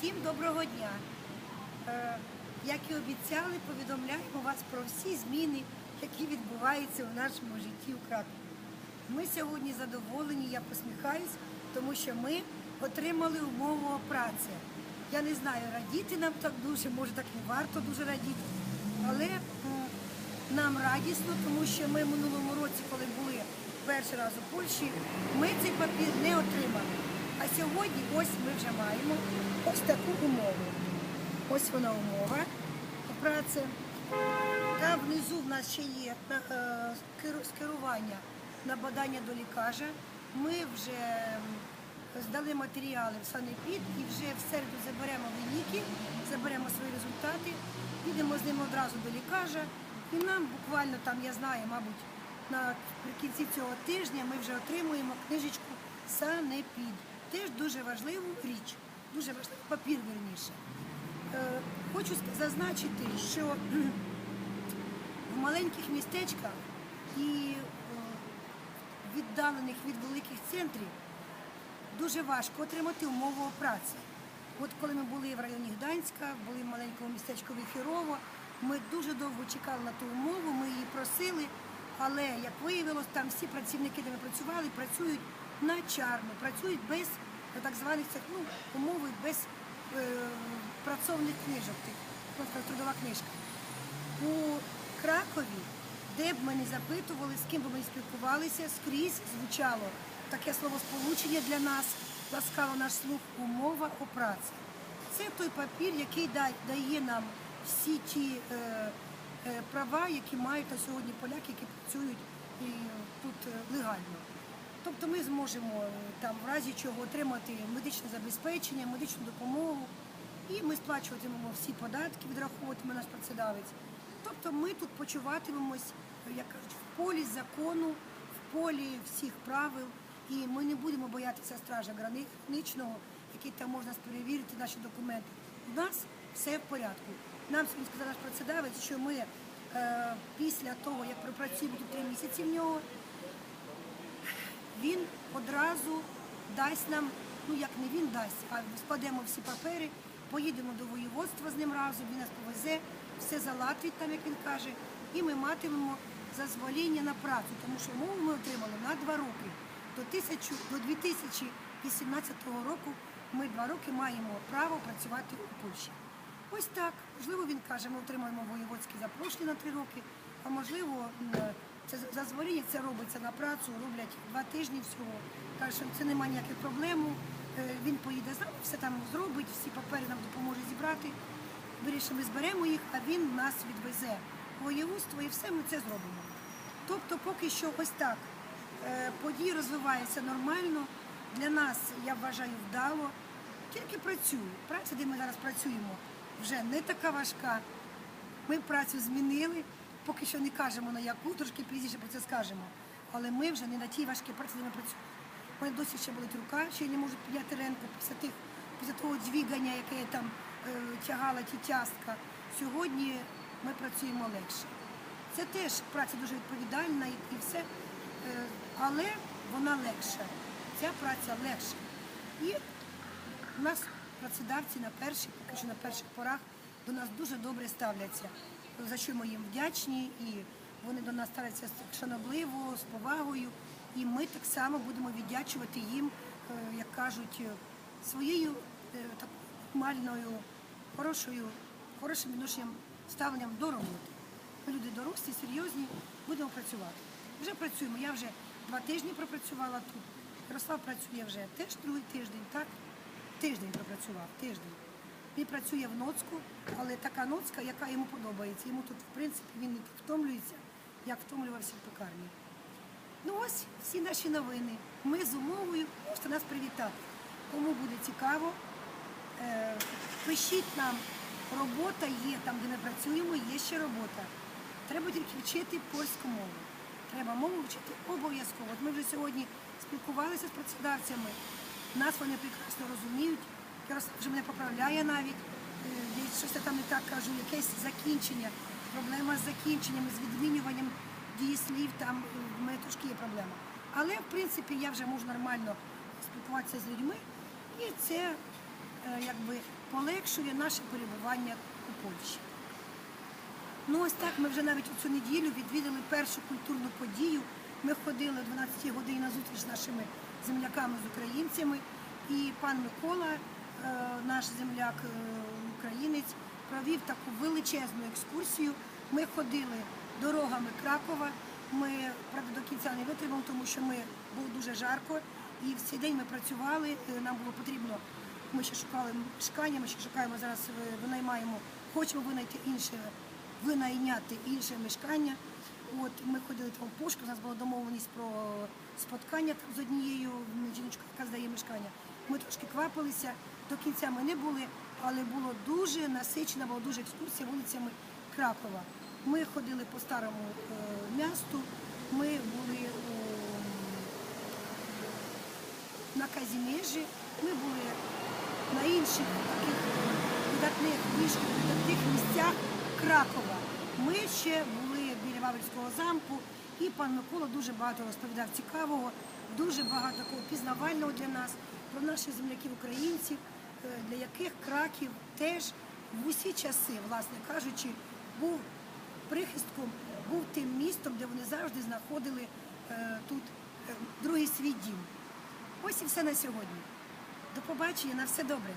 Всім доброго дня. Е, Як і обіцяли, повідомляємо вас про всі зміни, які відбуваються у нашому житті у Кракові. Ми сьогодні задоволені, я посміхаюсь, тому що ми отримали умову праці. Я не знаю, радіти нам так дуже, може так не варто дуже радіти, але нам радісно, тому що ми в минулому році, коли були перший раз у Польщі, ми цей папір не отримали. Сьогодні ось ми вже маємо ось таку умову. Ось вона умова праці. Там внизу в нас ще є е, скерування на бадання до лікаря. Ми вже здали матеріали в санепід і вже в середу заберемо виніки, заберемо свої результати, підемо з ними одразу до лікаря. І нам буквально там, я знаю, мабуть, наприкінці цього тижня ми вже отримуємо книжечку Санепід. Теж дуже важливу річ, дуже важливий папір вірніше. Е, Хочу зазначити, що в маленьких містечках і е, віддалених від великих центрів дуже важко отримати умову праці. От коли ми були в районі Гданська, були в маленькому містечку Віхірово, ми дуже довго чекали на ту умову, ми її просили, але як виявилось, там всі працівники, де ми працювали, працюють на чарну, працюють без е, так званих цих, ну, умови, без е, працовних книжок, просто трудова книжка. У Кракові, де б ми не запитували, з ким би ми спілкувалися, скрізь звучало таке словосполучення для нас, ласкало наш слух умова о праці. Це той папір, який дає нам всі ті е, е, права, які мають на сьогодні поляки, які працюють і, е, тут е, легально. Тобто ми зможемо е, там в разі чого отримати медичне забезпечення, медичну допомогу, і ми сплачуватимемо всі податки, відраховуватиме наш працедавець. Тобто ми тут почуватимемось, е, як кажуть, в полі закону, в полі всіх правил, і ми не будемо боятися стража граничного, який там можна перевірити наші документи. У нас все в порядку. Нам сьогодні сказав наш працедавець, що ми е, після того, як пропрацюємо три місяці в нього, він одразу дасть нам, ну як не він дасть, а складемо всі папери, поїдемо до воєводства з ним разом, він нас повезе, все залатить там, як він каже, і ми матимемо зазвоління на працю, тому що мову ми отримали на два роки. До, тисячу, до 2018 року ми два роки маємо право працювати у Польщі. Ось так. Можливо, він каже, ми отримаємо воєводське запрошення на три роки, а можливо, це зазвоління це робиться на працю, роблять два тижні всього. Каже, що це немає ніяких проблем. Е, Він поїде з нами, все там зробить, всі папери нам допоможе зібрати. Вирішимо, зберемо їх, а він нас відвезе воєводство і все ми це зробимо. Тобто, поки що ось так. Е, Події розвиваються нормально. Для нас, я вважаю, вдало. Тільки працюю. Праця, де ми зараз працюємо, вже не така важка. Ми працю змінили, поки що не кажемо на яку, трошки пізніше про це скажемо. Але ми вже не на тій важкій праці, ми працюємо. У мене досі ще болить рука, ще я не можу підняти ренку після тих, після того двігання, яке я там е, тягала ті тястка. Сьогодні ми працюємо легше. Це теж праця дуже відповідальна і все, е, але вона легша. Ця праця легша. І у нас працедавці на перших, поки що на перших порах до нас дуже добре ставляться, за що ми їм вдячні, і вони до нас ставляться шанобливо, з повагою. І ми так само будемо віддячувати їм, е, як кажуть, е, своєю е, так, нормальною, хорошою, хорошим відношенням, ставленням до роботи. Ми люди дорослі, серйозні, будемо працювати. Вже працюємо. Я вже два тижні пропрацювала тут. Ярослав працює вже теж другий тиждень, так? Тиждень пропрацював, тиждень. Він працює в Ноцку, але така Ноцка, яка йому подобається. Йому тут, в принципі, він не втомлюється, як втомлювався в пекарні. Ну ось всі наші новини. Ми з умовою можете нас привітати. Кому буде цікаво, е, пишіть нам, робота є там, де ми працюємо, є ще робота. Треба тільки вчити польську мову. Треба мову вчити обов'язково. От ми вже сьогодні спілкувалися з працедавцями, нас вони прекрасно розуміють. Ярослав вже мене поправляє навіть. Е, Щось я там не так кажу, якесь закінчення, проблема з закінченням, з відмінюванням дієслів, там е, в мене трошки є проблема. Але в принципі я вже можу нормально спілкуватися з людьми, і це е, якби полегшує наше перебування у Польщі. Ну ось так ми вже навіть у цю неділю відвідали першу культурну подію. Ми ходили о 12 годині на зустріч з нашими земляками з українцями. І пан Микола, наш земляк, е, українець, провів таку величезну екскурсію. Ми ходили дорогами Кракова. Ми правда до кінця не витримали, тому що ми було дуже жарко. І в цей день ми працювали. е, Нам було потрібно. Ми ще шукали мешкання, ми ще шукаємо зараз, е, винаймаємо, хочемо винайти інше винайняти інше мешкання. От ми ходили там в пошуку, у нас була домовленість про споткання там з однією жіночкою, яка здає мешкання. Ми трошки квапилися, до кінця ми не були, але було дуже насичена, була дуже екскурсія вулицями Кракова. Ми ходили по старому е, місту, ми були у на Казімежі, ми були на інших таких видатних ніжках, видатних місцях Кракова. Ми ще були біля Вавельського замку, і пан Микола дуже багато розповідав цікавого, дуже багато такого пізнавального для нас, про наших земляків українців, е, для яких Краків теж в усі часи, власне кажучи, був прихистком, був тим містом, де вони завжди знаходили е, тут е, другий свій дім. Ось і все на сьогодні. До побачення, на все добре.